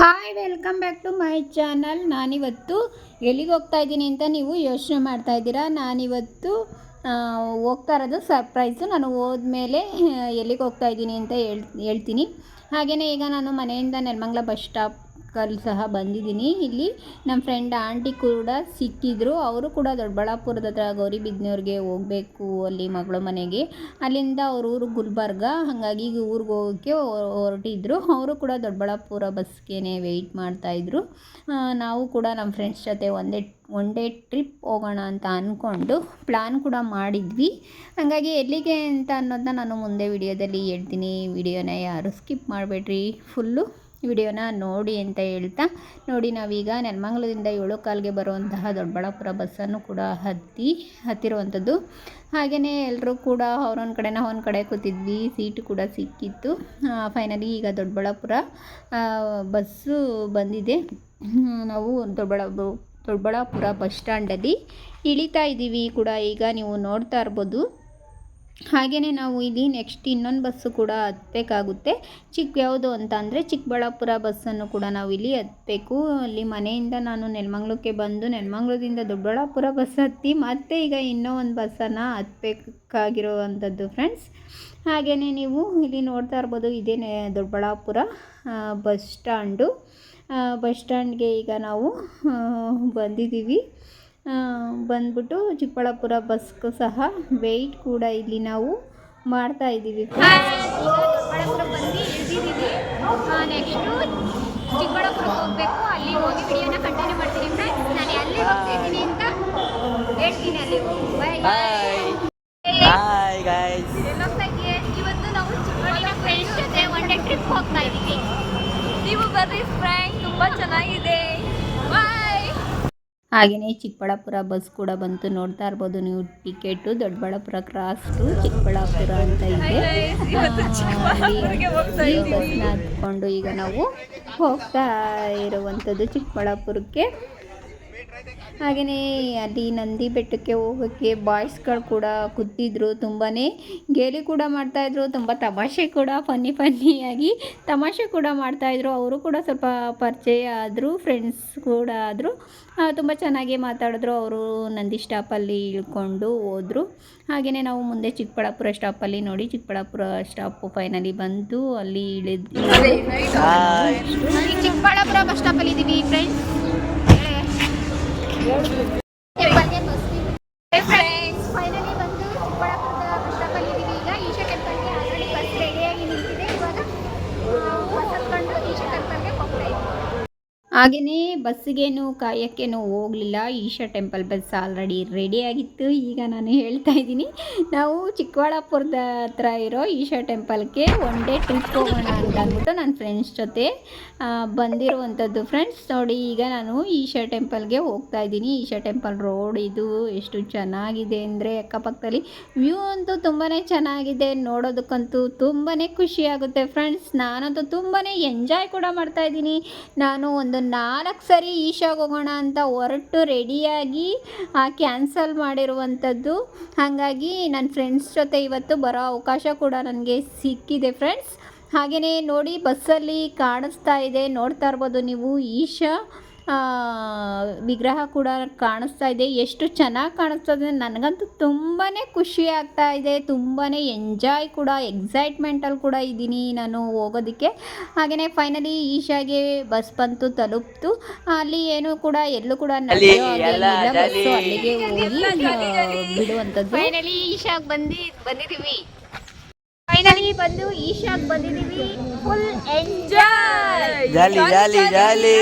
Hi welcome back to my channel ನಾನಿವತ್ತು ಎಲ್ಲಿಗೆ ಹೋಗ್ತಾ ಇದ್ದೀನಿ ಅಂತ ನೀವು ಯೋಚನೆ ಮಾಡ್ತಾ ಇದ್ದೀರಾ? ನಾನಿವತ್ತು ಹೋಗ್ತಾ ಇರೋದು ಸರ್ಪ್ರೈಸು ನಾನು ಹೋದ್ಮೇಲೆ, ಎಲ್ಲಿಗೆ ಹೋಗ್ತಾ ಇದ್ದೀನಿ ಅಂತ ಹೇಳ್, ಹೇಳ್ತೀನಿ. ಹಾಗೆಯೇ ಈಗ ನಾನು ಮನೆಯಿಂದ ನೆಲಮಂಗ್ಲ ಬಸ್ ಸ್ಟಾಪ್ಗಲ್ಲಿ ಸಹ ಬಂದಿದ್ದೀನಿ. ಇಲ್ಲಿ ನಮ್ಮ ಫ್ರೆಂಡ್ ಆಂಟಿ ಕೂಡ ಸಿಕ್ಕಿದ್ರು. ಅವರು ಕೂಡ ದೊಡ್ಡಬಳ್ಳಾಪುರದ ಹತ್ರ ಗೌರಿಬಿದನೂರಿಗೆ ಹೋಗಬೇಕು ಅಲ್ಲಿ ಮಗಳ ಮನೆಗೆ. ಅಲ್ಲಿಂದ ಅವ್ರ ಊರು ಗುಲ್ಬರ್ಗ. ಹಾಗಾಗಿ ಈಗ ಊರಿಗೆ ಹೋಗೋಕ್ಕೆ ಹೊರಟಿದ್ರು. ಅವರು ಕೂಡ ದೊಡ್ಡಬಳ್ಳಾಪುರ ಬಸ್ಗೆನೆ ವೆಯ್ಟ್ ಮಾಡ್ತಾಯಿದ್ರು ನಾವು ಕೂಡ ನಮ್ಮ ಫ್ರೆಂಡ್ಸ್ ಜೊತೆ ಒಂದೇ ಒನ್ ಡೇ ಟ್ರಿಪ್ ಹೋಗೋಣ ಅಂತ ಅಂದ್ಕೊಂಡು ಪ್ಲ್ಯಾನ್ ಕೂಡ ಮಾಡಿದ್ವಿ. ಹಾಗಾಗಿ ಎಲ್ಲಿಗೆ ಅಂತ ಅನ್ನೋದನ್ನ ನಾನು ಮುಂದೆ ವಿಡಿಯೋದಲ್ಲಿ ಹೇಳ್ತೀನಿ. ವಿಡಿಯೋನ ಯಾರು ಸ್ಕಿಪ್ ಮಾಡಬೇಡ್ರಿ. ಫುಲ್ಲು ವಿಡಿಯೋನ ನೋಡಿ ಅಂತ ಹೇಳ್ತಾ, ನೋಡಿ ನಾವೀಗ ನೆಲಮಂಗಲದಿಂದ ಏಳು ಕಾಲ್ಗೆ ಬರುವಂತಹ ದೊಡ್ಡಬಳ್ಳಾಪುರ ಬಸ್ಸನ್ನು ಕೂಡ ಹತ್ತಿ, ಹತ್ತಿರುವಂಥದ್ದು. ಹಾಗೆಯೇ ಎಲ್ಲರೂ ಕೂಡ ಅವ್ರೊಂದು ಕಡೆ ನಾವು ಒಂದು ಕಡೆ ಕೂತಿದ್ವಿ ಸೀಟು ಕೂಡ ಸಿಕ್ಕಿತ್ತು. ಫೈನಲಿ ಈಗ ದೊಡ್ಡಬಳ್ಳಾಪುರ ಬಸ್ಸು ಬಂದಿದೆ. ನಾವು ದೊಡ್ಡಬಳ್ಳಾಪುರ ದೊಡ್ಡಬಳ್ಳಾಪುರ ಬಸ್ ಸ್ಟ್ಯಾಂಡಲ್ಲಿ ಇಳಿತಾ ಇದ್ದೀವಿ ಕೂಡ. ಈಗ ನೀವು ನೋಡ್ತಾ ಇರ್ಬೋದು ಹಾಗೆಯೇ ನಾವು ಇಲ್ಲಿ ನೆಕ್ಸ್ಟ್ ಇನ್ನೊಂದು ಬಸ್ಸು ಕೂಡ ಹತ್ತಬೇಕಾಗುತ್ತೆ ಚಿಕ್ಕ ಯಾವುದು ಅಂತ ಅಂದರೆ ಚಿಕ್ಕಬಳ್ಳಾಪುರ ಬಸ್ಸನ್ನು ಕೂಡ ನಾವು ಇಲ್ಲಿ ಹತ್ತಬೇಕು ಅಲ್ಲಿ ಮನೆಯಿಂದ ನಾನು ನೆಲಮಂಗ್ಲಕ್ಕೆ ಬಂದು ನೆಲಮಂಗ್ಲದಿಂದ ದೊಡ್ಡಬಳ್ಳಾಪುರ ಬಸ್ ಹತ್ತಿ ಮತ್ತೆ ಈಗ ಇನ್ನೂ ಒಂದು ಬಸ್ಸನ್ನು ಹತ್ತಬೇಕಾಗಿರುವಂಥದ್ದು ಫ್ರೆಂಡ್ಸ್ ಹಾಗೆಯೇ ನೀವು ಇಲ್ಲಿ ನೋಡ್ತಾ ಇರ್ಬೋದು ಇದೇ ದೊಡ್ಡಬಳ್ಳಾಪುರ ಬಸ್ ಸ್ಟ್ಯಾಂಡು ಬಸ್ ಸ್ಟ್ಯಾಂಡ್ಗೆ ಈಗ ನಾವು ಬಂದಿದ್ದೀವಿ. ಬಂದ್ಬಿಟ್ಟು ಚಿಕ್ಕಬಳ್ಳಾಪುರ ಬಸ್ಗೂ ಸಹ ವೆಯ್ಟ್ ಕೂಡ ಇಲ್ಲಿ ನಾವು ಮಾಡ್ತಾ ಇದ್ದೀವಿ ಚಿಕ್ಕಬಳ್ಳಾಪುರ ಬಂದು ಇಳಿದಿದ್ದೀವಿ ನೆಕ್ಸ್ಟು ಚಿಕ್ಕಬಳ್ಳಾಪುರಕ್ಕೆ ಹೋಗಬೇಕು. ಅಲ್ಲಿ ಹೋಗಿ ವಿಡಿಯೋನ ಕಂಟಿನ್ಯೂ ಮಾಡ್ತೀನಿ ಫ್ರೆಂಡ್ಸ್ ನಾನು ಅಲ್ಲಿ ಹೋಗ್ತಾ ಇದ್ದೀನಿ ಅಂತ ಹೇಳ್ತೀನಿ ಅಲ್ಲಿ ಬಾಯ್ ಹಾಯ್ ಹಾಯ್ ಗಾಯ್ಸ್ ಇವತ್ತು ನಾವು ಚಿಕ್ಕಬಳ್ಳಾಪುರ ಫ್ರೆಂಡ್ಸ್ ಜೊತೆ ಒನ್ ಡೇ ಟ್ರಿಪ್ ಹೋಗ್ತಾ ಇದ್ದೀವಿ. ನೀವು ಬರ್ರಿ ಫ್ರೆಂಡ್ ತುಂಬಾ ಚೆನ್ನಾಗಿದೆ. ಬಾಯ್ ಹಾಗೆಯೇ ಚಿಕ್ಕಬಳ್ಳಾಪುರ ಬಸ್ ಕೂಡ ಬಂತು. ನೋಡ್ತಾ ಇರ್ಬೋದು ನೀವು ticket. Doddaballapur cross to Chikkaballapur ಅಂತ ಇದೆ. ಈ. ಬಸ್ನ ಹತ್ಕೊಂಡು ಈಗ ನಾವು ಹೋಗ್ತಾ ಇರುವಂಥದ್ದು ಚಿಕ್ಕಬಳ್ಳಾಪುರಕ್ಕೆ. ಹಾಗೆಯೇ ಅಲ್ಲಿ ನಂದಿ ಬೆಟ್ಟಕ್ಕೆ ಹೋಗೋಕ್ಕೆ ಬಾಯ್ಸ್ಗಳು ಕೂಡ ಕೂತಿದ್ರು. ತುಂಬಾ ಗೇಲಿ ಕೂಡ ಮಾಡ್ತಾಯಿದ್ರು ತುಂಬ ತಮಾಷೆ ಕೂಡ ಫನ್ನಿ ಫನ್ನಿಯಾಗಿ ತಮಾಷೆ ಕೂಡ ಮಾಡ್ತಾಯಿದ್ರು ಅವರು ಕೂಡ ಸ್ವಲ್ಪ ಪರಿಚಯ ಆದರು, ಫ್ರೆಂಡ್ಸ್ ಕೂಡ ಆದರು. ತುಂಬ ಚೆನ್ನಾಗಿ ಮಾತಾಡಿದ್ರು. ಅವರು ನಂದಿ ಸ್ಟಾಪಲ್ಲಿ ಇಳ್ಕೊಂಡು ಹೋದರು. ಹಾಗೆಯೇ ನಾವು ಮುಂದೆ ಚಿಕ್ಕಬಳ್ಳಾಪುರ ಸ್ಟಾಪಲ್ಲಿ ನೋಡಿ ಚಿಕ್ಕಬಳ್ಳಾಪುರ ಸ್ಟಾಪ್ ಫೈನಲಿ ಬಂತು ಅಲ್ಲಿ ಇಳಿದ್ವಿ. ಚಿಕ್ಕಬಳ್ಳಾಪುರ ಬಸ್ ಸ್ಟಾಪಲ್ಲಿ ಇದ್ದೀವಿ ಫ್ರೆಂಡ್ಸ್ ಫ್ರೆಂಡ್ಸ್ ಫೈನಲಿ ಬಂದು ಚಿಕ್ಕಬಳ್ಳಾಪುರದ ಬಸ್ ಸ್ಟಾಪಲ್ಲಿ ಇದ್ದೀವಿ ಈಗ ಈಶಾ ಟೆಂಪಲ್ಗೆ ಆಲ್ರೆಡಿ ಬಸ್ ರೆಡಿಯಾಗಿ ನಿಂತಿದೆ ಇವಾಗ ಬಸ್ ಹತ್ಕೊಂಡು ಈಶಾ ಟೆಂಪಲ್ಗೆ ಹೋಗ್ತಾ ಇದ್ದೀವಿ ಹಾಗೆಯೇ ಬಸ್ಸಿಗೇನು ಕಾಯೋಕ್ಕೇನು ಹೋಗಲಿಲ್ಲ. ಈಶಾ ಟೆಂಪಲ್ ಬಸ್ ಆಲ್ರೆಡಿ ರೆಡಿಯಾಗಿತ್ತು ಈಗ ನಾನು ಹೇಳ್ತಾ ಇದ್ದೀನಿ. ನಾವು ಚಿಕ್ಕಬಳ್ಳಾಪುರದ ಹತ್ರ ಇರೋ ಈಶಾ ಟೆಂಪಲ್ಗೆ ಒನ್ ಡೇ ಟ್ರಿಪ್ ಹೋಗೋಣ ಅಂತ ಅಂದ್ಬಿಟ್ಟು ನನ್ನ ಫ್ರೆಂಡ್ಸ್ ಜೊತೆ ಬಂದಿರುವಂಥದ್ದು ಫ್ರೆಂಡ್ಸ್ ನೋಡಿ, ಈಗ ನಾನು ಈಶಾ ಟೆಂಪಲ್ಗೆ ಹೋಗ್ತಾ ಇದ್ದೀನಿ. ಈಶಾ ಟೆಂಪಲ್ ರೋಡ್ ಇದು ಎಷ್ಟು ಚೆನ್ನಾಗಿದೆ ಅಂದರೆ ಅಕ್ಕಪಕ್ಕದಲ್ಲಿ ವ್ಯೂ ಅಂತೂ ತುಂಬಾ ಚೆನ್ನಾಗಿದೆ. ನೋಡೋದಕ್ಕಂತೂ ತುಂಬಾ ಖುಷಿಯಾಗುತ್ತೆ ಫ್ರೆಂಡ್ಸ್ ನಾನಂತೂ ತುಂಬಾ ಎಂಜಾಯ್ ಕೂಡ ಮಾಡ್ತಾ ಇದ್ದೀನಿ. ನಾನು ಒಂದು ನಾಲ್ಕು ಸರಿ ಈಶಾಗೆ ಹೋಗೋಣ ಅಂತ ಹೊರಟು ರೆಡಿಯಾಗಿ ಕ್ಯಾನ್ಸಲ್ ಮಾಡಿರುವಂಥದ್ದು. ಹಾಗಾಗಿ ನನ್ನ ಫ್ರೆಂಡ್ಸ್ ಜೊತೆ ಇವತ್ತು ಬರೋ ಅವಕಾಶ ಕೂಡ ನನಗೆ ಸಿಕ್ಕಿದೆ ಫ್ರೆಂಡ್ಸ್. ಹಾಗೆಯೇ ನೋಡಿ ಬಸ್ಸಲ್ಲಿ ಕಾಣಿಸ್ತಾ ಇದೆ. ನೋಡ್ತಾ ಇರ್ಬೋದು ನೀವು ಈಶಾ. ವಿಗ್ರಹ ಕೂಡ ಕಾಣಿಸ್ತಾ ಇದೆ. ಎಷ್ಟು ಚೆನ್ನಾಗಿ ಕಾಣಿಸ್ತಾ ಇದೆ. ನನಗಂತೂ ತುಂಬಾ ಖುಷಿ ಆಗ್ತಾ ಇದೆ. ತುಂಬಾ ಎಂಜಾಯ್ ಕೂಡ ಎಕ್ಸೈಟ್ಮೆಂಟಲ್ಲಿ ಕೂಡ ಇದ್ದೀನಿ ನಾನು ಹೋಗೋದಕ್ಕೆ. ಹಾಗೆಯೇ ಫೈನಲಿ ಈಶಾಗೆ ಬಸ್ ಬಂತು ತಲುಪ್ತು. ಅಲ್ಲಿ ಏನು ಕೂಡ ಎಲ್ಲೂ ಕೂಡ ನಡೆಯೋ. ಅಲ್ಲಿಗೆ ಹೋಗಿ. ಬಿಡುವಂಥದ್ದು. ಫೈನಲಿ ಈಶಾಗ್ ಬಂದು ಬಂದಿದ್ದೀವಿ. ಫೈನಲಿ ಬಂದು ಈಶಾಗ್ ಬಂದಿದೀವಿ. ಫುಲ್ ಎಂಜಾಯ್ ಜಾಲಿ ಜಾಲಿ ಜಾಲಿ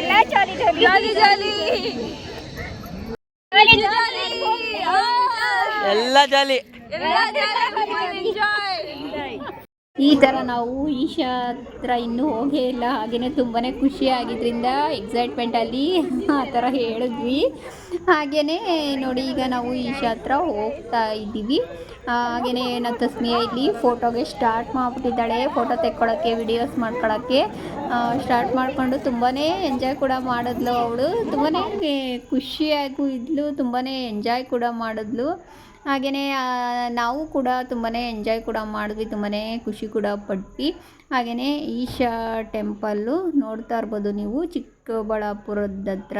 ಎಲ್ಲ ಜಾಲಿ ಜಾಲಿ ಜಾಲಿ ಜಾಲಿ ಎಲ್ಲ ಜಾಲಿ ಈ ಥರ ನಾವು ಈಶಾ ಹತ್ರ ಇನ್ನೂ ಹೋಗೇ ಇಲ್ಲ. ಹಾಗೆಯೇ ತುಂಬಾ ಎಕ್ಸೈಟ್ಮೆಂಟ್ ಎಕ್ಸೈಟ್ಮೆಂಟಲ್ಲಿ ಆ ಥರ ಹೇಳಿದ್ವಿ. ಹಾಗೆಯೇ ನೋಡಿ ಈಗ ನಾವು ಈಶಾ ಹತ್ರ ಹೋಗ್ತಾ ಇದ್ದೀವಿ. ಹಾಗೆಯೇ ನನ್ನ ತಸ್ಮಿಯ ಇಲ್ಲಿ ಫೋಟೋಗೆ ಸ್ಟಾರ್ಟ್ ಮಾಡಿಬಿಟ್ಟಿದ್ದಾಳೆ. ಫೋಟೋ ತೆಕ್ಕೊಳ್ಳೋಕ್ಕೆ ವಿಡಿಯೋಸ್ ಮಾಡ್ಕೊಳ್ಳೋಕ್ಕೆ ಸ್ಟಾರ್ಟ್ ಮಾಡಿಕೊಂಡು ತುಂಬಾ ಎಂಜಾಯ್ ಕೂಡ ಮಾಡಿದ್ಲು ಅವಳು. ತುಂಬಾ ಖುಷಿಯಾಗೂ ಇದ್ಲು. ತುಂಬಾ ಎಂಜಾಯ್ ಕೂಡ ಮಾಡಿದ್ಲು. ಹಾಗೆಯೇ ನಾವು ಕೂಡ ತುಂಬಾ ಎಂಜಾಯ್ ಕೂಡ ಮಾಡಿದ್ವಿ. ತುಂಬಾ ಖುಷಿ ಕೂಡ ಪಟ್ವಿ. ಹಾಗೆಯೇ ಈಶಾ ಟೆಂಪಲ್ಲು ನೋಡ್ತಾ ಇರ್ಬೋದು ನೀವು. ಚಿಕ್ಕಬಳ್ಳಾಪುರದ ಹತ್ರ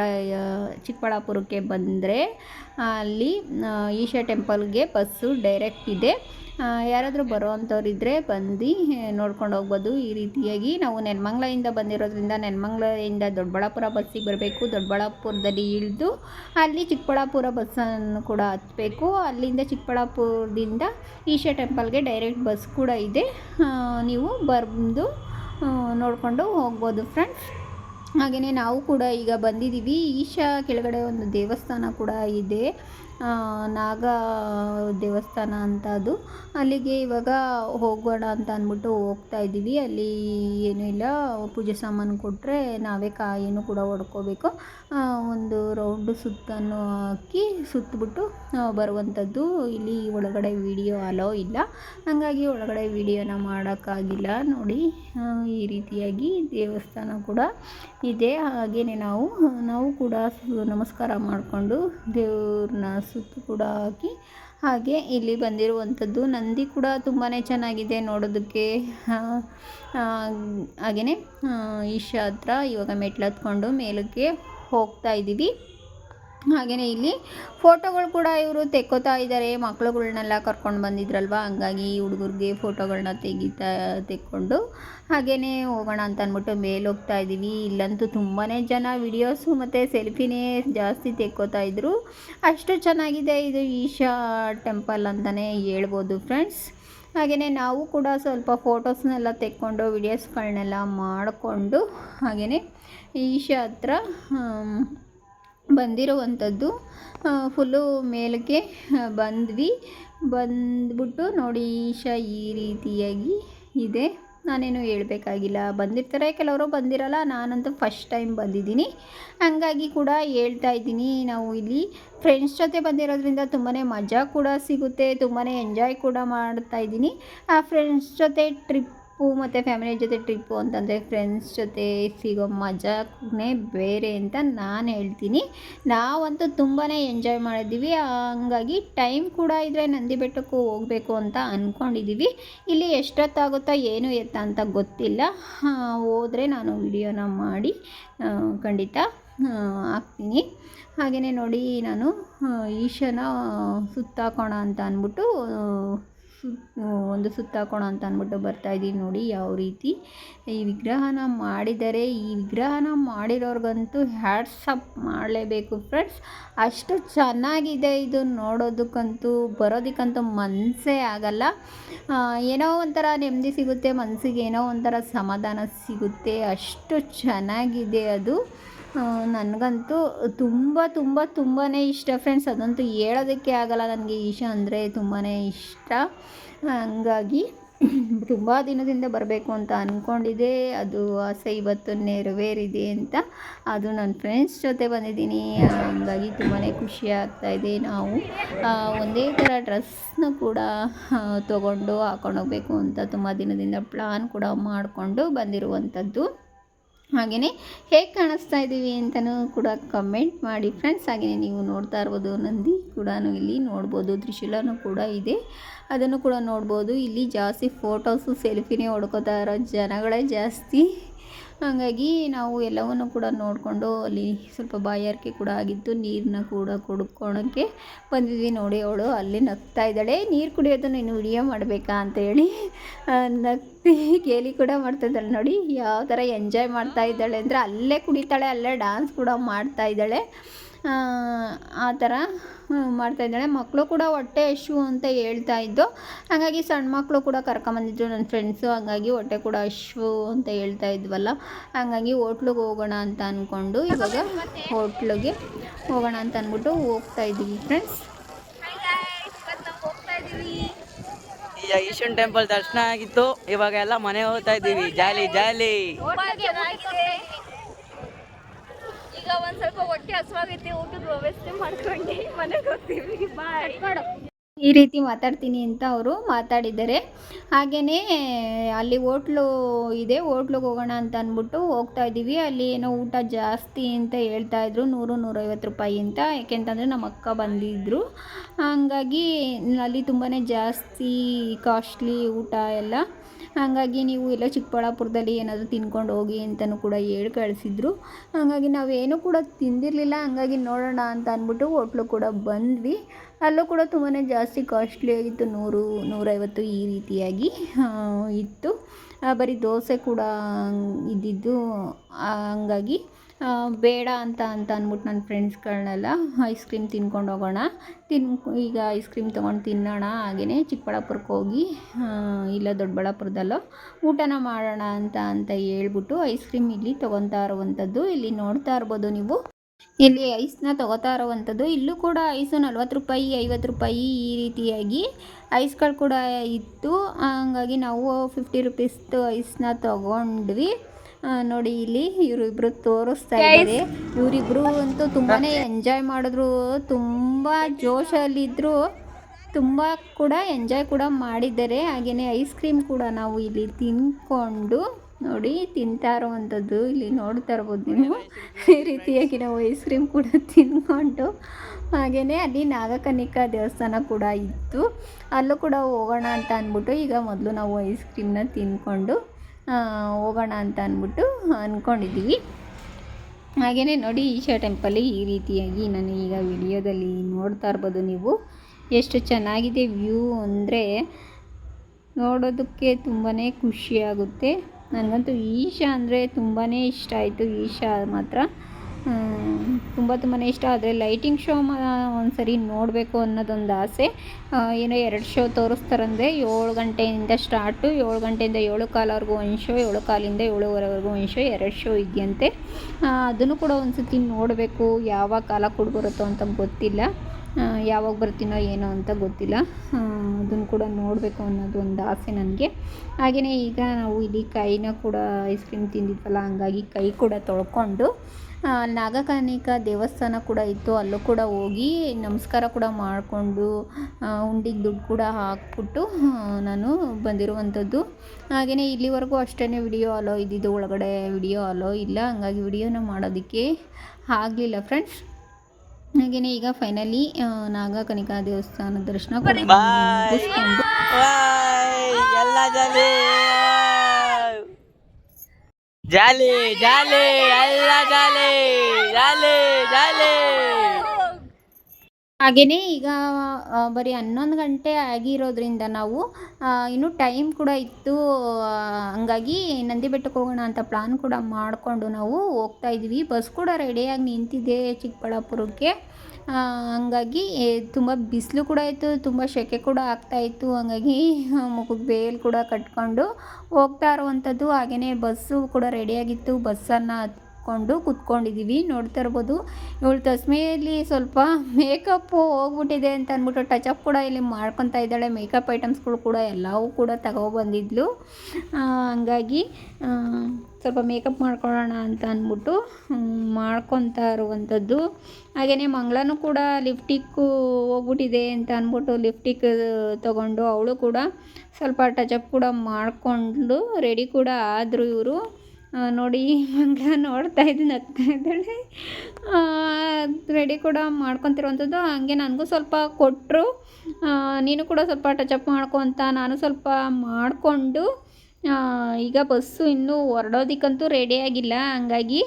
ಚಿಕ್ಕಬಳ್ಳಾಪುರಕ್ಕೆ ಬಂದರೆ ಅಲ್ಲಿ ಈಶಾ ಟೆಂಪಲ್ಗೆ ಬಸ್ಸು ಡೈರೆಕ್ಟ್ ಇದೆ. ಯಾರಾದರೂ ಬರೋ ಅಂಥವ್ರಿದ್ದರೆ ಬಂದು ನೋಡ್ಕೊಂಡು ಹೋಗ್ಬೋದು. ಈ ರೀತಿಯಾಗಿ ನಾವು ನೆಲಮಂಗ್ಲದಿಂದ ಬಂದಿರೋದ್ರಿಂದ ನೆಲಮಂಗ್ಲದಿಂದ ದೊಡ್ಡಬಳ್ಳಾಪುರ ಬಸ್ಸಿಗೆ ಬರಬೇಕು. ದೊಡ್ಡಬಳ್ಳಾಪುರದಲ್ಲಿ ಇಳಿದು ಅಲ್ಲಿ ಚಿಕ್ಕಬಳ್ಳಾಪುರ ಬಸ್ಸನ್ನು ಕೂಡ ಹತ್ತಬೇಕು ಅಲ್ಲಿಂದ ಚಿಕ್ಕಬಳ್ಳಾಪುರದಿಂದ ಈಶಾ ಟೆಂಪಲ್ಗೆ ಡೈರೆಕ್ಟ್ ಬಸ್ ಕೂಡ ಇದೆ. ನೀವು ಬಂದು ನೋಡಿಕೊಂಡು ಹೋಗ್ಬೋದು ಫ್ರೆಂಡ್ಸ್ ಹಾಗೆಯೇ ನಾವು ಕೂಡ ಈಗ ಬಂದಿದ್ದೀವಿ. ಈಶಾ ಕೆಳಗಡೆ ಒಂದು ದೇವಸ್ಥಾನ ಕೂಡ ಇದೆ. ನಾಗ ದೇವಸ್ಥಾನ ಅಂತ ಅದು. ಅಲ್ಲಿಗೆ ಇವಾಗ ಹೋಗೋಣ ಅಂತ ಅಂದ್ಬಿಟ್ಟು ಹೋಗ್ತಾ ಇದ್ದೀವಿ. ಅಲ್ಲಿ ಏನೂ ಇಲ್ಲ. ಪೂಜೆ ಸಾಮಾನು ಕೊಟ್ಟರೆ ನಾವೇ ಕಾಯಿನೂ ಕೂಡ ಹೊಡ್ಕೋಬೇಕು. ಒಂದು ರೌಂಡು ಸುತ್ತನ್ನು ಹಾಕಿ ಸುತ್ತಬಿಟ್ಟು ಬರುವಂಥದ್ದು ಇಲ್ಲಿ ಒಳಗಡೆ ವಿಡಿಯೋ ಅಲೋ ಇಲ್ಲ. ಹಾಗಾಗಿ ಒಳಗಡೆ ವಿಡಿಯೋನ ಮಾಡೋಕ್ಕಾಗಿಲ್ಲ. ನೋಡಿ ಈ ರೀತಿಯಾಗಿ ದೇವಸ್ಥಾನ ಕೂಡ ಇದೆ. ಹಾಗೆಯೇ ನಾವು ನಾವು ಕೂಡ ನಮಸ್ಕಾರ ಮಾಡಿಕೊಂಡು ದೇವ್ರನ್ನ ಸುತ್ತು ಕೂಡ ಹಾಕಿ, ಹಾಗೆ ಇಲ್ಲಿ ಬಂದಿರುವಂಥದ್ದು ನಂದಿ ಕೂಡ ತುಂಬಾ ಚೆನ್ನಾಗಿದೆ ನೋಡೋದಕ್ಕೆ. ಹಾಗೆಯೇ ಈಶಾ ಹತ್ರ ಇವಾಗ ಮೆಟ್ಲು ಹತ್ಕೊಂಡು ಮೇಲಕ್ಕೆ ಹೋಗ್ತಾ ಇದ್ದೀವಿ. ಹಾಗೆಯೇ ಇಲ್ಲಿ ಫೋಟೋಗಳು ಕೂಡ ಇವರು ತೆಕ್ಕೋತಾ ಇದ್ದಾರೆ ಮಕ್ಳುಗಳ್ನೆಲ್ಲ ಕರ್ಕೊಂಡು ಬಂದಿದ್ರಲ್ವ? ಹಂಗಾಗಿ ಹುಡುಗರಿಗೆ ಫೋಟೋಗಳನ್ನ ತೆಗಿತಾ, ತೆಕ್ಕೊಂಡು ಹಾಗೆಯೇ ಹೋಗೋಣ ಅಂತ ಅಂದ್ಬಿಟ್ಟು ಮೇಲೆ ಹೋಗ್ತಾ ಇದ್ದೀವಿ ಇಲ್ಲಂತೂ ತುಂಬಾ ಜನ ವಿಡಿಯೋಸು ಮತ್ತು ಸೆಲ್ಫಿನೇ ಜಾಸ್ತಿ ತೆಕ್ಕೋತಾ ಇದ್ದರು ಅಷ್ಟು ಚೆನ್ನಾಗಿದೆ ಇದು ಈಶಾ ಟೆಂಪಲ್ ಅಂತಲೇ ಹೇಳ್ಬೋದು ಫ್ರೆಂಡ್ಸ್. ಹಾಗೆಯೇ ನಾವು ಕೂಡ ಸ್ವಲ್ಪ ಫೋಟೋಸ್ನೆಲ್ಲ ತೆಕ್ಕೊಂಡು ವಿಡಿಯೋಸ್ಗಳನ್ನೆಲ್ಲ ಮಾಡಿಕೊಂಡು ಹಾಗೆಯೇ ಈಶಾ ಹತ್ರ ಬಂದಿರುವಂಥದ್ದು ಫುಲ್ಲು ಮೇಲಕ್ಕೆ ಬಂದ್ವಿ. ಬಂದ್ಬಿಟ್ಟು ನೋಡಿ, ಈಶಾ ಈ ರೀತಿಯಾಗಿ ಇದೆ. ನಾನೇನು ಹೇಳಬೇಕಾಗಿಲ್ಲ. ಬಂದಿರ್ತಾರೆ, ಕೆಲವರು ಬಂದಿರಲ್ಲ. ನಾನಂತೂ ಫಸ್ಟ್ ಟೈಮ್ ಬಂದಿದ್ದೀನಿ. ಹಂಗಾಗಿ ಕೂಡ ಹೇಳ್ತಾ ಇದ್ದೀನಿ. ನಾವು ಇಲ್ಲಿ ಫ್ರೆಂಡ್ಸ್ ಜೊತೆ ಬಂದಿರೋದ್ರಿಂದ ತುಂಬಾ ಮಜಾ ಕೂಡ ಸಿಗುತ್ತೆ. ತುಂಬಾ ಎಂಜಾಯ್ ಕೂಡ ಮಾಡ್ತಾ ಇದ್ದೀನಿ. ಆ ಫ್ರೆಂಡ್ಸ್ ಜೊತೆ ಟ್ರಿಪ್ಪು ಮತ್ತು ಫ್ಯಾಮಿಲಿ ಜೊತೆ ಟ್ರಿಪ್ಪು ಅಂತಂದರೆ ಫ್ರೆಂಡ್ಸ್ ಜೊತೆ ಸಿಗೋ ಮಜಾನೇ ಬೇರೆ ಅಂತ ನಾನು ಹೇಳ್ತೀನಿ. ನಾವಂತೂ ತುಂಬಾ ಎಂಜಾಯ್ ಮಾಡಿದ್ದೀವಿ. ಹಂಗಾಗಿ ಟೈಮ್ ಕೂಡ ಇದ್ದರೆ ನಂದಿ ಬೆಟ್ಟಕ್ಕೂ ಹೋಗಬೇಕು ಅಂತ ಅಂದ್ಕೊಂಡಿದ್ದೀವಿ ಇಲ್ಲಿ ಎಷ್ಟೊತ್ತಾಗುತ್ತೋ ಏನು ಎತ್ತ ಅಂತ ಗೊತ್ತಿಲ್ಲ. ಹೋದರೆ ನಾನು ವಿಡಿಯೋನ ಮಾಡಿ ಖಂಡಿತ ಹಾಕ್ತೀನಿ. ಹಾಗೆಯೇ ನೋಡಿ ನಾನು ಈಶನ ಸುತ್ತಾಕೋಣ ಅಂತ ಅಂದ್ಬಿಟ್ಟು ಆ, ಸುತ್ತ ಒಂದು ಸುತ್ತಾಕೋಣ ಅಂತ ಅಂದ್ಬಿಟ್ಟು ಬರ್ತಾ ಇದ್ದೀವಿ ನೋಡಿ ಯಾವ ರೀತಿ. ಈ ವಿಗ್ರಹನ ಮಾಡಿದರೆ ಈ ವಿಗ್ರಹನ ಮಾಡಿರೋರ್ಗಂತೂ ಹ್ಯಾಟ್ಸಪ್ ಮಾಡಲೇಬೇಕು ಫ್ರೆಂಡ್ಸ್ ಅಷ್ಟು ಚೆನ್ನಾಗಿದೆ ಇದು ನೋಡೋದಕ್ಕಂತೂ ಬರೋದಕ್ಕಂತೂ ಮನಸ್ಸೇ ಆಗಲ್ಲ. ಏನೋ ಒಂಥರ ನೆಮ್ಮದಿ ಸಿಗುತ್ತೆ ಮನಸ್ಸಿಗೆ ಏನೋ ಒಂಥರ ಸಮಾಧಾನ ಸಿಗುತ್ತೆ. ಅಷ್ಟು ಚೆನ್ನಾಗಿದೆ ಅದು. ನನಗಂತೂ ತುಂಬ ತುಂಬ ತುಂಬಾ ಇಷ್ಟ ಫ್ರೆಂಡ್ಸ್ ಅದಂತೂ ಹೇಳೋದಕ್ಕೆ ಆಗಲ್ಲ ನನಗೆ ಈಶಾ ಅಂದರೆ ತುಂಬಾ ಇಷ್ಟ. ಹಂಗಾಗಿ ತುಂಬ ದಿನದಿಂದ ಬರಬೇಕು ಅಂತ ಅಂದ್ಕೊಂಡಿದ್ದೆ ಅದು ಆಸೆ ಇವತ್ತು ನೆರವೇರಿದೆ ಅಂತ. ಅದು ನನ್ನ ಫ್ರೆಂಡ್ಸ್ ಜೊತೆ ಬಂದಿದ್ದೀನಿ. ಹಂಗಾಗಿ ತುಂಬಾ ಖುಷಿ ಆಗ್ತಾಯಿದೆ ನಾವು. ಒಂದೇ ಥರ ಡ್ರೆಸ್ನ ಕೂಡ ತೊಗೊಂಡು ಹಾಕೊಂಡು ಹೋಗಬೇಕು ಅಂತ ತುಂಬ ದಿನದಿಂದ ಪ್ಲಾನ್ ಕೂಡ ಮಾಡಿಕೊಂಡು ಬಂದಿರುವಂಥದ್ದು ಹಾಗೆಯೇ ಹೇಗೆ ಕಾಣಿಸ್ತಾ ಇದ್ದೀವಿ ಅಂತಲೂ ಕೂಡ ಕಮೆಂಟ್ ಮಾಡಿ. ಫ್ರೆಂಡ್ಸ್ ಹಾಗೆಯೇ ನೀವು ನೋಡ್ತಾ ಇರ್ಬೋದು, ನಂದಿ ಕೂಡ ಇಲ್ಲಿ ನೋಡ್ಬೋದು, ತ್ರಿಶೂಲನೂ ಕೂಡ ಇದೆ. ಅದನ್ನು ಕೂಡ ನೋಡ್ಬೋದು. ಇಲ್ಲಿ ಜಾಸ್ತಿ ಫೋಟೋಸು ಸೆಲ್ಫಿನೇ ಹೊಡ್ಕೋತಾ ಇರೋ ಜನಗಳೇ ಜಾಸ್ತಿ. ಹಾಗಾಗಿ ನಾವು ಎಲ್ಲವನ್ನು ಕೂಡ ನೋಡಿಕೊಂಡು ಅಲ್ಲಿ ಸ್ವಲ್ಪ ಬಾಯಾರಿಕೆ ಕೂಡ ಆಗಿತ್ತು. ನೀರನ್ನ ಕೂಡ ಕುಡ್ಕೊಳೋಕ್ಕೆ ಬಂದಿದ್ವಿ. ನೋಡಿ ಅವಳು ಅಲ್ಲಿ ನಗ್ತಾ ಇದ್ದಾಳೆ. ನೀರು ಕುಡಿಯೋದನ್ನು ಇನ್ನು ವಿಡಿಯೋ ಮಾಡಬೇಕಾ ಅಂತೇಳಿ ನಗ್ತಿ ಗೇಲಿ ಕೂಡ ಮಾಡ್ತಾ ಇದ್ದಾಳೆ. ನೋಡಿ ಯಾವ ಥರ ಎಂಜಾಯ್ ಮಾಡ್ತಾ ಇದ್ದಾಳೆ ಅಂದರೆ ಅಲ್ಲೇ ಕುಡಿತಾಳೆ, ಅಲ್ಲೇ ಡ್ಯಾನ್ಸ್ ಕೂಡ ಮಾಡ್ತಾ ಇದ್ದಾಳೆ. ಆ, ಥರ ಹ್ಮ್, ಮಾಡ್ತಾ ಇದ್ದಾಳೆ. ಮಕ್ಕಳು ಕೂಡ ಹೊಟ್ಟೆ ಹಶು ಅಂತ ಹೇಳ್ತಾ ಇದ್ದು ಹಾಗಾಗಿ ಸಣ್ಣ ಮಕ್ಕಳು ಕೂಡ ಕರ್ಕೊಂಬಂದಿದ್ರು ನನ್ನ ಫ್ರೆಂಡ್ಸು ಹಾಗಾಗಿ ಹೊಟ್ಟೆ ಕೂಡ ಹಶು ಅಂತ ಹೇಳ್ತಾ ಇದ್ವಲ್ಲ. ಹಾಗಾಗಿ ಹೋಟ್ಲಿಗೆ ಹೋಗೋಣ ಅಂತ ಅಂದ್ಕೊಂಡು ಇವಾಗ ಹೋಟ್ಲಿಗೆ ಹೋಗೋಣ ಅಂತ ಅಂದ್ಬಿಟ್ಟು ಹೋಗ್ತಾ ಇದ್ದೀವಿ ಫ್ರೆಂಡ್ಸ್ ಹಾಯ್ ಗಾಯ್ಸ್ ಇವತ್ತು ಹೋಗ್ತಾ ಇದೀವಿ ಈಗ ಈಶ್ವನ್ ಟೆಂಪಲ್ ದರ್ಶನ ಆಗಿತ್ತು. ಇವಾಗ ಎಲ್ಲ ಮನೆ ಹೋಗ್ತಾ ಇದ್ದೀವಿ. ಜಾಲಿ ಜಾಲಿ. ಈಗ ಒಂದ್ ಸ್ವಲ್ಪ ಹೊಟ್ಟೆ ಹಸುವಾಗೈತಿ ಊಟದ ವ್ಯವಸ್ಥೆ ಮಾಡ್ಕೊಂಡು ಮನೆಗೆ ಹೋಗ್ತೀವಿ ಬಾಯ್ ಈ ರೀತಿ ಮಾತಾಡ್ತೀನಿ ಅಂತ ಅವರು ಮಾತಾಡಿದ್ದಾರೆ. ಹಾಗೆಯೇ ಅಲ್ಲಿ ಹೋಟ್ಲು ಇದೆ ಹೋಟ್ಲಿಗೆ ಹೋಗೋಣ ಅಂತ ಅಂದ್ಬಿಟ್ಟು ಹೋಗ್ತಾ ಇದ್ದೀವಿ. ಅಲ್ಲಿ ಏನೋ ಊಟ ಜಾಸ್ತಿ ಅಂತ ಹೇಳ್ತಾ ಇದ್ರು ನೂರು ನೂರೈವತ್ತು ರೂಪಾಯಿ ಅಂತ. ಯಾಕೆಂತಂದರೆ ನಮ್ಮ ಅಕ್ಕ ಬಂದಿದ್ದರು ಹಂಗಾಗಿ ಅಲ್ಲಿ ತುಂಬಾ ಜಾಸ್ತಿ ಕಾಸ್ಟ್ಲಿ ಊಟ ಎಲ್ಲ ಹಾಗಾಗಿ ನೀವು ಎಲ್ಲ ಚಿಕ್ಕಬಳ್ಳಾಪುರದಲ್ಲಿ ಏನಾದರೂ ತಿನ್ಕೊಂಡು ಹೋಗಿ ಅಂತಲೂ ಕೂಡ ಹೇಳಿ ಕಳಿಸಿದ್ರು. ಹಾಗಾಗಿ ನಾವೇನು ಕೂಡ ತಿಂದಿರಲಿಲ್ಲ. ಹಾಗಾಗಿ ನೋಡೋಣ ಅಂತ ಅಂದ್ಬಿಟ್ಟು ಹೋಟ್ಲು ಕೂಡ ಬಂದ್ವಿ. ಅಲ್ಲೂ ಕೂಡ ತುಂಬಾ ಜಾಸ್ತಿ ಕಾಸ್ಟ್ಲಿ ಆಗಿತ್ತು. ನೂರು, ನೂರೈವತ್ತು ಈ ರೀತಿಯಾಗಿ ಇತ್ತು. ಬರೀ ದೋಸೆ ಕೂಡ ಇದ್ದಿದ್ದು ಹಂಗಾಗಿ ಬೇಡ ಅಂತ ಅಂತ ಅಂದ್ಬಿಟ್ಟು ನನ್ನ ಫ್ರೆಂಡ್ಸ್ಗಳನ್ನೆಲ್ಲ ಐಸ್ ಕ್ರೀಮ್ ತಿನ್ಕೊಂಡು ಹೋಗೋಣ. ತಿನ್, ಈಗ ಐಸ್ ಕ್ರೀಮ್ ತೊಗೊಂಡು ತಿನ್ನೋಣ ಹಾಗೆಯೇ ಚಿಕ್ಕಬಳ್ಳಾಪುರಕ್ಕೆ ಹೋಗಿ ಇಲ್ಲ ದೊಡ್ಡಬಳ್ಳಾಪುರದಲ್ಲೋ ಊಟನ ಮಾಡೋಣ ಅಂತ ಅಂತ ಹೇಳ್ಬಿಟ್ಟು ಐಸ್ ಕ್ರೀಮ್ ಇಲ್ಲಿ ತೊಗೊತಾ ಇರುವಂಥದ್ದು. ಇಲ್ಲಿ ನೋಡ್ತಾ ಇರ್ಬೋದು ನೀವು. ಇಲ್ಲಿ ಐಸ್ನ ತೊಗೋತಾ ಇರೋವಂಥದ್ದು. ಇಲ್ಲೂ ಕೂಡ ಐಸು ನಲ್ವತ್ತು ರೂಪಾಯಿ, ಐವತ್ತು ರೂಪಾಯಿ ಈ ರೀತಿಯಾಗಿ ಐಸ್ಗಳು ಕೂಡ ಇತ್ತು. ಹಂಗಾಗಿ ನಾವು ಫಿಫ್ಟಿ ರುಪೀಸ್ದು ಐಸ್ನ ತಗೊಂಡ್ವಿ. ನೋಡಿ ಇಲ್ಲಿ ಇವರಿಬ್ರು ತೋರಿಸ್ತಾ ಇದ್ದಾರೆ. ಇವರಿಬ್ರು ಅಂತೂ ತುಂಬಾನೇ ಎಂಜಾಯ್ ಮಾಡಿದ್ರು. ತುಂಬಾ ಜೋಶಲ್ಲಿದ್ದರು ತುಂಬ ಕೂಡ ಎಂಜಾಯ್ ಕೂಡ ಮಾಡಿದ್ದಾರೆ. ಹಾಗೆಯೇ ಐಸ್ ಕ್ರೀಮ್ ಕೂಡ ನಾವು ಇಲ್ಲಿ ತಿನ್ಕೊಂಡು ನೋಡಿ ತಿಂತಾ ಇರೋವಂಥದ್ದು. ಇಲ್ಲಿ ನೋಡ್ತಾ ಇರ್ಬೋದು ನೀವು. ಈ ರೀತಿಯಾಗಿ ನಾವು ಐಸ್ ಕ್ರೀಮ್ ಕೂಡ ತಿನ್ಕೊಂಡು. ಹಾಗೆಯೇ ಅಲ್ಲಿ ನಾಗಕನಿಕಾ ದೇವಸ್ಥಾನ ಕೂಡ ಇತ್ತು. ಅಲ್ಲೂ ಕೂಡ ಹೋಗೋಣ ಅಂತ ಅಂದ್ಬಿಟ್ಟು ಈಗ ಮೊದಲು ನಾವು ಐಸ್ ಕ್ರೀಮ್ನ ತಿನ್ಕೊಂಡು ಹೋಗೋಣ ಅಂತ ಅಂದ್ಬಿಟ್ಟು ಅಂದ್ಕೊಂಡಿದ್ದೀವಿ ಹಾಗೆಯೇ ನೋಡಿ ಈಶಾ ಟೆಂಪಲ್ಲಿ ಈ ರೀತಿಯಾಗಿ ನಾನು ಈಗ ವಿಡಿಯೋದಲ್ಲಿ ನೋಡ್ತಾ ಇರ್ಬೋದು ನೀವು. ಎಷ್ಟು ಚೆನ್ನಾಗಿದೆ ವ್ಯೂ ಅಂದರೆ ನೋಡೋದಕ್ಕೆ ತುಂಬಾ ಖುಷಿಯಾಗುತ್ತೆ ನನಗಂತೂ ಈಶಾ ಅಂದರೆ ತುಂಬಾ ಇಷ್ಟ ಆಯಿತು. ಈಶಾ ಮಾತ್ರ ತುಂಬ ತುಂಬಾ ಇಷ್ಟ. ಆದರೆ ಲೈಟಿಂಗ್ ಶೋ ಒಂದು ಒಂದ್ಸರಿ ನೋಡಬೇಕು ಅನ್ನೋದೊಂದು ಆಸೆ. ಏನೋ ಎರಡು ಶೋ ತೋರಿಸ್ತಾರಂದರೆ ಏಳು ಗಂಟೆಯಿಂದ ಸ್ಟಾರ್ಟು ಏಳು ಗಂಟೆಯಿಂದ ಏಳು ಕಾಲವರೆಗೂ ಒಂದು ಶೋ ಏಳು ಕಾಲಿಂದ ಏಳುವರೆವರೆಗೂ ಒಂದು ಶೋ ಎರಡು ಶೋ ಇದೆಯಂತೆ. ಅದನ್ನು ಕೂಡ ಒಂದು ಸತಿ ನೋಡಬೇಕು. ಯಾವ ಕಾಲ ಕೂಡ ಬರುತ್ತೋ ಅಂತ ಗೊತ್ತಿಲ್ಲ. ಯಾವಾಗ ಬರ್ತೀನೋ ಏನೋ ಅಂತ ಗೊತ್ತಿಲ್ಲ. ಅದನ್ನು ಕೂಡ ನೋಡಬೇಕು ಅನ್ನೋದು ಒಂದು ಆಸೆ ನನಗೆ. ಹಾಗೆಯೇ ಈಗ ನಾವು ಇಲ್ಲಿ ಕೈನ ಕೂಡ ಐಸ್ ಕ್ರೀಮ್ ತಿಂದಿದ್ವಲ್ಲ, ಹಂಗಾಗಿ ಕೈ ಕೂಡ ತೊಳ್ಕೊಂಡು ಆ, ನಾಗಕನ್ನಿಕಾ ದೇವಸ್ಥಾನ ಕೂಡ ಇತ್ತು. ಅಲ್ಲೂ ಕೂಡ ಹೋಗಿ ನಮಸ್ಕಾರ ಕೂಡ ಮಾಡಿಕೊಂಡು ಉಂಡಿಗೆ ದುಡ್ಡು ಕೂಡ ಹಾಕ್ಬಿಟ್ಟು ನಾನು ಬಂದಿರುವಂಥದ್ದು. ಹಾಗೆಯೇ ಇಲ್ಲಿವರೆಗೂ ಅಷ್ಟೇ ವಿಡಿಯೋ ಅಲೋ ಇದ್ದಿದ್ದು ಒಳಗಡೆ ವಿಡಿಯೋ ಅಲೋ ಇಲ್ಲ. ಹಂಗಾಗಿ ವಿಡಿಯೋನ ಮಾಡೋದಕ್ಕೆ ಆಗಲಿಲ್ಲ ಫ್ರೆಂಡ್ಸ್. ಹಾಗೆಯೇ ಈಗ ಫೈನಲಿ ನಾಗಕನಿಕಾ ದೇವಸ್ಥಾನ ದರ್ಶನ ಕೂಡ ಬಾಯ್ ಮುಗಿಸ್ಕೊಂಡು ಬಾಯ್ ಎಲ್ಲ ಜಾಲಿ ಜಾಲಿ ಎಲ್ಲ ಜಾಲಿ ಜಾಲಿ ಜಾಲಿ ಹಾಗೆಯೇ ಈಗ ಬರೀ ಹನ್ನೊಂದು ಗಂಟೆ ಆಗಿರೋದ್ರಿಂದ ನಾವು ಇನ್ನೂ ಟೈಮ್ ಕೂಡ ಇತ್ತು ಹಂಗಾಗಿ ನಂದಿ ಬೆಟ್ಟಕ್ಕೆ ಹೋಗೋಣ ಅಂತ ಪ್ಲಾನ್ ಕೂಡ ಮಾಡಿಕೊಂಡು ನಾವು ಹೋಗ್ತಾ ಇದ್ವಿ ಬಸ್ ಕೂಡ ರೆಡಿಯಾಗಿ ನಿಂತಿದೆ ಚಿಕ್ಕಬಳ್ಳಾಪುರಕ್ಕೆ. ಹಂಗಾಗಿ ತುಂಬ ಬಿಸಿಲು ಕೂಡ ಇತ್ತು ತುಂಬ ಸೆಕೆ ಕೂಡ ಆಗ್ತಾ ಇತ್ತು. ಹಂಗಾಗಿ ಮುಖಕ್ಕೆ ಬೇಲ್ ಕೂಡ ಕಟ್ಕೊಂಡು ಹೋಗ್ತಾ ಇರುವಂಥದ್ದು ಹಾಗೆಯೇ ಬಸ್ಸು ಕೂಡ ರೆಡಿಯಾಗಿತ್ತು ಬಸ್ಸನ್ನು ಹತ್ಕೊಂಡು ಕುತ್ಕೊಂಡಿದ್ದೀವಿ ನೋಡ್ತಾ ಇರ್ಬೋದು. ಇವಳು ತಸ್ಮೆಯಲ್ಲಿ ಸ್ವಲ್ಪ ಮೇಕಪ್ಪು ಹೋಗ್ಬಿಟ್ಟಿದೆ ಅಂತ ಅಂದ್ಬಿಟ್ಟು ಅಪ್ ಕೂಡ ಇಲ್ಲಿ ಮಾಡ್ಕೊತಾ ಇದ್ದಾಳೆ. ಮೇಕಪ್ ಐಟಮ್ಸ್ಗಳು ಕೂಡ ಎಲ್ಲವೂ ಕೂಡ ತಗೊಬಂದಿದ್ಲು. ಹಂಗಾಗಿ ಸ್ವಲ್ಪ ಮೇಕಪ್ ಮಾಡ್ಕೊಳ್ಳೋಣ ಅಂತ ಅಂದ್ಬಿಟ್ಟು ಮಾಡ್ಕೊತಾ ಇರುವಂಥದ್ದು. ಹಾಗೆಯೇ ಮಂಗಳನೂ ಕೂಡ ಲಿಫ್ಟಿಕ್ಕು ಹೋಗ್ಬಿಟ್ಟಿದೆ ಅಂತ ಅಂದ್ಬಿಟ್ಟು ಲಿಫ್ಟಿಕ್ ತಗೊಂಡು ಅವಳು ಕೂಡ ಸ್ವಲ್ಪ ಟಚಪ್ ಕೂಡ ಮಾಡಿಕೊಂಡು ರೆಡಿ ಕೂಡ ಆದರು ಇವರು. ನೋಡಿ ಮಂಗಳ ನೋಡ್ತಾ ಇದ್ದೀನಿ ನಗ್ತಾ ಇದ್ದಾಳೆ. ರೆಡಿ ಕೂಡ ಮಾಡ್ಕೊತಿರುವಂಥದ್ದು. ಹಾಗೆ ನನಗೂ ಸ್ವಲ್ಪ ಕೊಟ್ಟರು ನೀನು ಕೂಡ ಸ್ವಲ್ಪ ಟಚಪ್ ಮಾಡ್ಕೊ ನಾನು ಸ್ವಲ್ಪ ಮಾಡಿಕೊಂಡು ಈಗ ಬಸ್ಸು ಇನ್ನೂ ಹೊರಡೋದಕ್ಕಂತೂ ರೆಡಿಯಾಗಿಲ್ಲ ಹಂಗಾಗಿ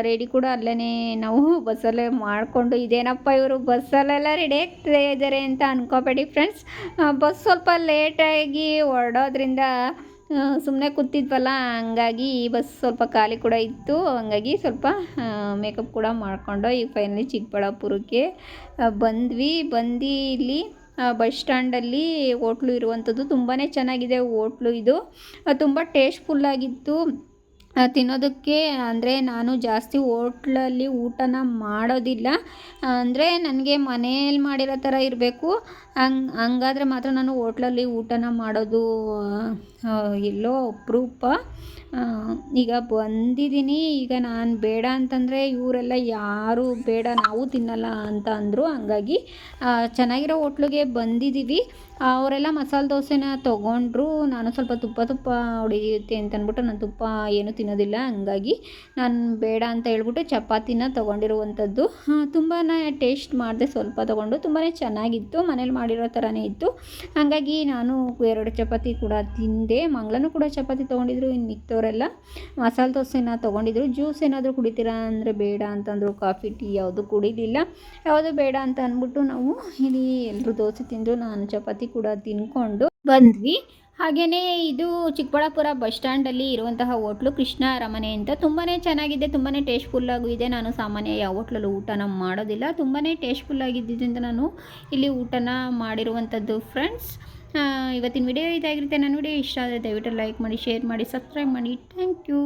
ರೆಡಿ ಕೂಡ ಅಲ್ಲೇ ನಾವು ಬಸ್ಸಲ್ಲೇ ಮಾಡಿಕೊಂಡು ಇದೇನಪ್ಪ ಇವರು ಬಸ್ಸಲ್ಲೆಲ್ಲ ರೆಡಿ ಆಗ್ತಾ ಇದ್ದಾರೆ ಅಂತ ಅನ್ಕೋಬೇಡಿ ಫ್ರೆಂಡ್ಸ್ ಬಸ್ ಸ್ವಲ್ಪ ಲೇಟಾಗಿ ಹೊರಡೋದ್ರಿಂದ ಸುಮ್ಮನೆ ಕೂತಿದ್ವಲ್ಲ, ಹಂಗಾಗಿ ಈ ಬಸ್ ಸ್ವಲ್ಪ ಖಾಲಿ ಕೂಡ ಇತ್ತು. ಹಂಗಾಗಿ ಸ್ವಲ್ಪ ಮೇಕಪ್ ಕೂಡ ಮಾಡಿಕೊಂಡು ಈಗ ಫೈನಲಿ ಚಿಕ್ಕಬಳ್ಳಾಪುರಕ್ಕೆ ಬಂದ್ವಿ. ಬಂದು ಇಲ್ಲಿ ಬಸ್ ಸ್ಟ್ಯಾಂಡಲ್ಲಿ ಹೋಟ್ಲು ಇರುವಂಥದ್ದು ತುಂಬಾ ಚೆನ್ನಾಗಿದೆ ಹೋಟ್ಲು ಇದು. ತುಂಬ ಟೇಸ್ಟ್ಫುಲ್ಲಾಗಿತ್ತು ತಿನ್ನೋದಕ್ಕೆ ಅಂದರೆ ನಾನು ಜಾಸ್ತಿ ಹೋಟ್ಲಲ್ಲಿ ಊಟನ ಮಾಡೋದಿಲ್ಲ. ಅಂದರೆ ನನಗೆ ಮನೆಯಲ್ಲಿ ಮಾಡಿರೋ ಥರ ಇರಬೇಕು. ಹಂಗೆ, ಹಂಗಾದ್ರೆ ಮಾತ್ರ ನಾನು ಹೋಟ್ಲಲ್ಲಿ ಊಟನ ಮಾಡೋದು ಎಲ್ಲೋ ಅಪರೂಪ ಈಗ ಬಂದಿದ್ದೀನಿ. ಈಗ ನಾನು ಬೇಡ ಅಂತಂದರೆ ಇವರೆಲ್ಲ ಯಾರು ಬೇಡ, ನಾವು ತಿನ್ನಲ್ಲ ಅಂತ ಅಂದರು. ಹಂಗಾಗಿ ಚೆನ್ನಾಗಿರೋ ಹೋಟ್ಲಿಗೆ ಬಂದಿದ್ದೀವಿ ಅವರೆಲ್ಲ ಮಸಾಲೆ ದೋಸೆನ ತೊಗೊಂಡ್ರು. ನಾನು ಸ್ವಲ್ಪ ತುಪ್ಪ ತುಪ್ಪ ಹೊಡಿಯುತ್ತೆ ಅಂತ ಅಂದ್ಬಿಟ್ಟು ನಾನು ತುಪ್ಪ ಏನು ತಿನ್ನೋದಿಲ್ಲ. ಹಂಗಾಗಿ ನಾನು ಬೇಡ ಅಂತ ಹೇಳ್ಬಿಟ್ಟು ಚಪಾತಿನ ತೊಗೊಂಡಿರುವಂಥದ್ದು ತುಂಬಾ ಟೇಸ್ಟ್ ಮಾಡಿದೆ ಸ್ವಲ್ಪ ತೊಗೊಂಡು. ತುಂಬಾ ಚೆನ್ನಾಗಿತ್ತು. ಮನೇಲಿ ಮಾಡಿರೋ ಥರನೇ ಇತ್ತು. ಹಾಗಾಗಿ ನಾನು ಎರಡು ಚಪಾತಿ ಕೂಡ ತಿಂದೆ. ಮಂಗಳನೂ ಕೂಡ ಚಪಾತಿ ತೊಗೊಂಡಿದ್ರು, ಇನ್ನು ಮಿಕ್ತವರೆಲ್ಲ ಮಸಾಲೆ ದೋಸೆನ ತೊಗೊಂಡಿದ್ರು. ಜ್ಯೂಸ್ ಏನಾದರೂ ಕುಡಿತೀರಾ ಅಂದರೆ ಬೇಡ ಅಂತಂದರು. ಕಾಫಿ, ಟೀ ಯಾವುದು ಕುಡಿಲಿಲ್ಲ. ಯಾವುದು ಬೇಡ ಅಂತ ಅಂದ್ಬಿಟ್ಟು ನಾವು ಇಲ್ಲಿ ಎಲ್ಲರೂ ದೋಸೆ ತಿಂದು ನಾನು ಚಪಾತಿ ಕೂಡ ತಿನ್ಕೊಂಡು ಬಂದ್ವಿ. ಹಾಗೆಯೇ ಇದು ಚಿಕ್ಕಬಳ್ಳಾಪುರ ಬಸ್ ಸ್ಟ್ಯಾಂಡಲ್ಲಿ ಇರುವಂತಹ ಹೋಟ್ಲು ಕೃಷ್ಣ ಅರಮನೆ ಅಂತ. ತುಂಬಾ ಚೆನ್ನಾಗಿದೆ ತುಂಬಾ ಟೇಸ್ಟ್ಫುಲ್ಲಾಗೂ ಇದೆ. ನಾನು ಸಾಮಾನ್ಯ ಯಾವ ಹೋಟ್ಲಲ್ಲೂ ಊಟನ ಮಾಡೋದಿಲ್ಲ. ತುಂಬಾ ಟೇಸ್ಟ್ಫುಲ್ಲಾಗಿದ್ದರಿಂದ ನಾನು ಇಲ್ಲಿ ಊಟನ ಮಾಡಿರುವಂಥದ್ದು ಫ್ರೆಂಡ್ಸ್. ಇವತ್ತಿನ ವಿಡಿಯೋ ಇದಾಗಿರುತ್ತೆ. ನನ್ನ ವಿಡಿಯೋ ಇಷ್ಟ ಆದರೆ ದಯವಿಟ್ಟು ಲೈಕ್ ಮಾಡಿ, ಶೇರ್ ಮಾಡಿ, ಸಬ್ಸ್ಕ್ರೈಬ್ ಮಾಡಿ. Thank you.